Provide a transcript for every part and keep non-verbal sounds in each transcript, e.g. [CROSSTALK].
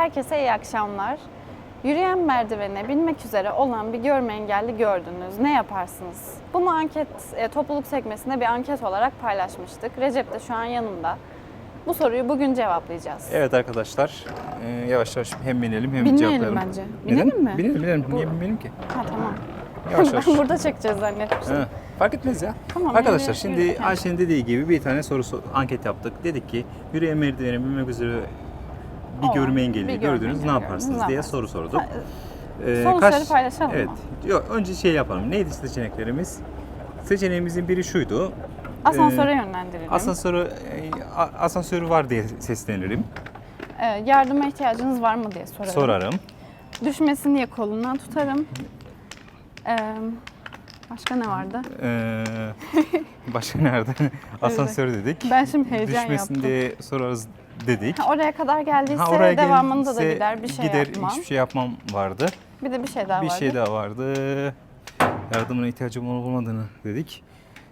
Herkese iyi akşamlar. Yürüyen merdivene binmek üzere olan bir görme engelli gördünüz. Ne yaparsınız? Bunu anket e, topluluk sekmesinde bir anket olarak paylaşmıştık. Recep de şu an yanımda. Bu soruyu bugün cevaplayacağız. Evet arkadaşlar, e, yavaş yavaş hem binelim hem Binmeyelim cevaplayalım. bence. Neden? Binelim mi? Binelim, binelim. Niye binmeyelim ki? Ha tamam. Yavaş [LAUGHS] yavaş. ben burada çekeceğiz zannetmiştim. Ha, fark etmez ya. Tamam, Arkadaşlar yürü- şimdi yürü. Ayşe'nin dediği gibi bir tane soru so- anket yaptık. Dedik ki yürüyen merdivene binmek üzere bir görme bir engelli görme gördünüz ne yaparsınız diye soru sorduk. Ha, Ee, sonuçları paylaşalım Evet. mı? Yok, önce şey yapalım. Neydi seçeneklerimiz? Seçeneğimizin biri şuydu. Asansöre Ee, yönlendirelim. Asansörü, e, asansörü var diye seslenirim. Ee, yardıma ihtiyacınız var mı diye sorarım. Sorarım. Düşmesin diye kolundan tutarım. Ee, başka ne vardı? Ee, başka nerede? [LAUGHS] Asansör dedik. Ben şimdi heyecan Düşmesin yaptım. diye sorarız dedik. Ha, oraya kadar geldiyse Ha, oraya devamında da gider bir şey gider, yapmam. hiçbir şey yapmam vardı. Bir de bir şey daha bir vardı. şey daha vardı. Yardımına ihtiyacım olup olmadığını dedik.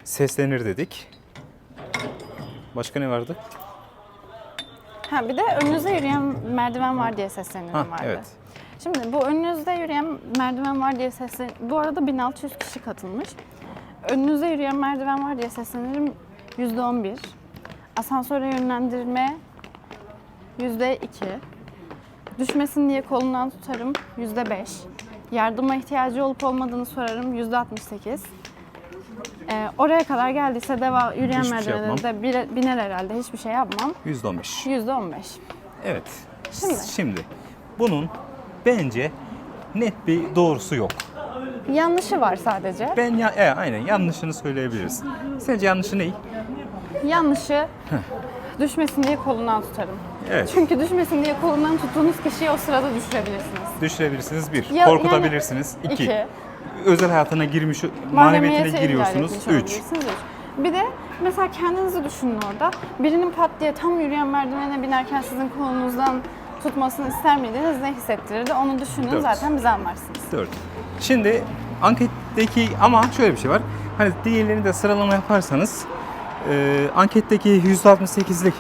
Seslenir dedik. Başka ne vardı? Ha bir de önünüze yürüyen merdiven var diye seslenirim Ha, vardı. evet. Şimdi bu önünüzde yürüyen merdiven var diye seslen... Bu arada 1600 kişi katılmış. Önünüzde yürüyen merdiven var diye seslenirim %11. Asansöre yönlendirme %2. Düşmesin diye kolundan tutarım %5. Yardıma ihtiyacı olup olmadığını sorarım %68. Ee, oraya kadar geldiyse deva yürüyen Hiçbir şey merdivene de bire- biner herhalde hiçbir şey yapmam. %15. %15. Evet. Şimdi? Şimdi bunun bence net bir doğrusu yok. Yanlışı var sadece. Ben ya, e, aynen yanlışını söyleyebiliriz. Sence yanlışı ne? Yanlışı düşmesin diye kolundan tutarım. Evet. Çünkü düşmesin diye kolundan tuttuğunuz kişiyi o sırada düşürebilirsiniz. Düşürebilirsiniz bir. Ya- Korkutabilirsiniz. iki. iki. Özel hayatına girmiş, Mahremiyete ihlal giriyorsunuz. etmiş Üç. olabilirsiniz. Üç. Bir de mesela kendinizi düşünün orada. Birinin pat diye tam yürüyen merdivene binerken sizin kolunuzdan tutmasını ister miydiniz? Ne hissettirirdi? Onu düşünün Dört. zaten bize anlarsınız. 4. Şimdi anketteki ama şöyle bir şey var. Hani diğerlerini de sıralama yaparsanız e, anketteki %68'lik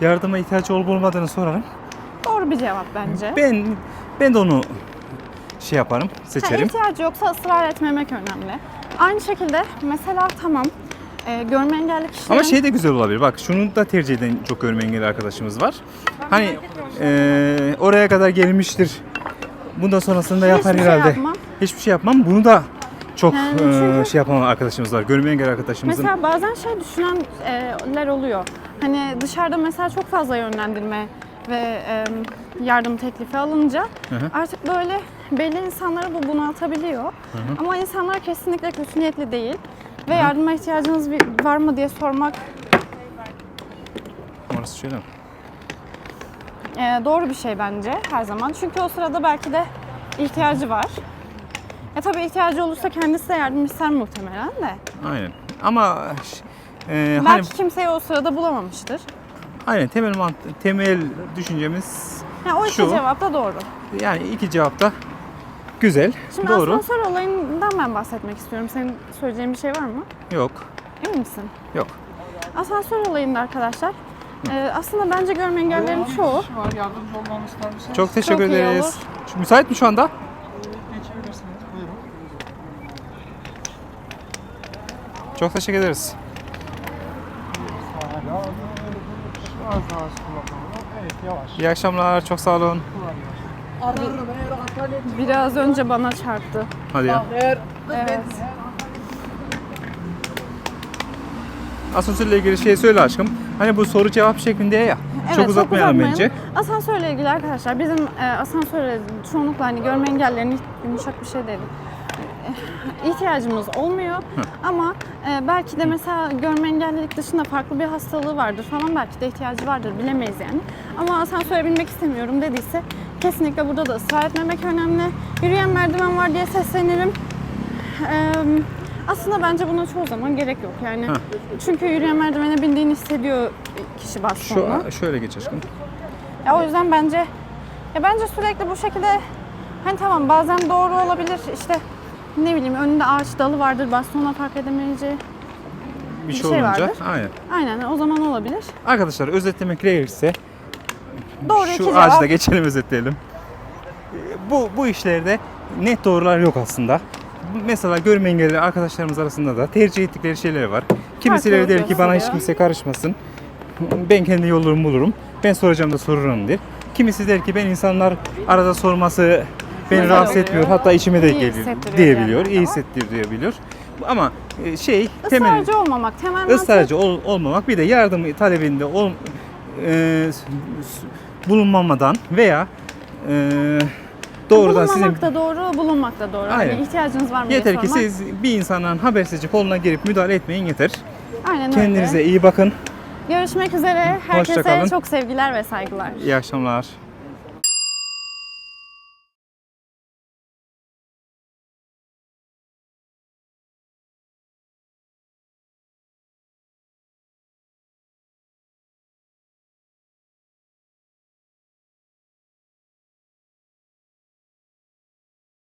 yardıma ihtiyacı olup olmadığını sorarım. Doğru bir cevap bence. Ben ben de onu şey yaparım, Ha, seçerim. ihtiyacı yoksa ısrar etmemek önemli. Aynı şekilde mesela tamam e, görme engelli kişilerin... Ama şey de güzel olabilir. Bak şunu da tercih eden çok görme engelli arkadaşımız var. Hani e, oraya kadar gelmiştir. Bundan sonrasında yapar Hiçbir şey herhalde. yapmam. Hiçbir şey yapmam. Bunu da çok Yani e, çünkü- şey yapan arkadaşımız var. Görme engelli arkadaşımızın. Mesela bazen şey düşünenler oluyor. Hani dışarıda mesela çok fazla yönlendirme ve e, yardım teklifi alınca hı. artık böyle belli insanları bu bunaltabiliyor. Ama insanlar kesinlikle kötü niyetli değil. Ve yardıma ihtiyacınız var mı diye sormak Orası şöyle mi? e, doğru bir şey bence her zaman. Çünkü o sırada belki de ihtiyacı var. E tabii ihtiyacı olursa kendisi de yardım ister muhtemelen de. Aynen. Ama e, hani Belki kimseyi o sırada bulamamıştır. aynen temel mant- temel düşüncemiz Yani o iki Şu. cevap da doğru. yani iki cevapta güzel. Şimdi doğru. asansör olayından ben bahsetmek istiyorum. Senin söyleyeceğin bir şey var mı? Yok. Emin misin? Yok. Asansör olayında arkadaşlar e, aslında bence görme engellerin çoğu var yardımcı olmamı ister misiniz? Çok teşekkür Çok iyi ederiz. Şu- Müsait mi şu anda? Çok teşekkür ederiz. İyi akşamlar. Çok sağ olun. biraz önce bana çarptı. Hadi ya. Evet. Asansörle ilgili şey söyle aşkım. Hani bu soru cevap şeklinde ya. Evet, çok uzatmayalım bence. Asansörle ilgili arkadaşlar bizim e, asansörle çoğunlukla hani görme engellerinin yumuşak bir şey değil. [LAUGHS] İhtiyacımız olmuyor ama e, belki de mesela görme engellilik dışında farklı bir hastalığı vardır falan belki de ihtiyacı vardır bilemeyiz yani. Ama asansöre binmek istemiyorum dediyse kesinlikle burada da ısrar etmemek önemli. Yürüyen merdiven var diye seslenirim. E, aslında bence buna çoğu zaman gerek yok yani. Heh. Çünkü yürüyen merdivene bindiğini hissediyor kişi bastonla. Şu şöyle geç aşkım. Ya o yüzden bence ya bence sürekli bu şekilde hani tamam bazen doğru olabilir işte ne bileyim önünde ağaç dalı vardır bastonla fark edemeyeceği. Bir şey, şey olunca. vardır. Aynen. Aynen o zaman olabilir. Arkadaşlar özetlemek gerekirse Doğru iki Şu cevap. ağacı da geçelim özetleyelim. Bu, bu işlerde net doğrular yok aslında. Mesela görme engelli arkadaşlarımız arasında da tercih ettikleri şeyler var. Kimisileri der ki bana hiç gösteriyor. kimse karışmasın. Ben kendi yolumu bulurum. Ben soracağım da sorurum der. Kimisi der ki ben insanlar arada sorması beni Güzel rahatsız oluyor. etmiyor. Hatta içime de İyi geliyor hissettiriyor diyebiliyor. bir iyi yerden hissettiriyor diyebiliyor. Ama e, şey temel Israrcı olmamak, temelden ısrarcı ol- olmamak bir de yardım talebinde ol, e, s- s- bulunmamadan veya e, doğrudan sizin bulunmamak da doğru, bulunmak da doğru. Aynen. Hani ihtiyacınız var mı diye yeter ki sormak. siz bir insanın habersizce koluna girip müdahale etmeyin yeter. Aynen öyle. Kendinize iyi bakın. Görüşmek üzere. Herkese kalın. çok sevgiler ve saygılar. İyi akşamlar.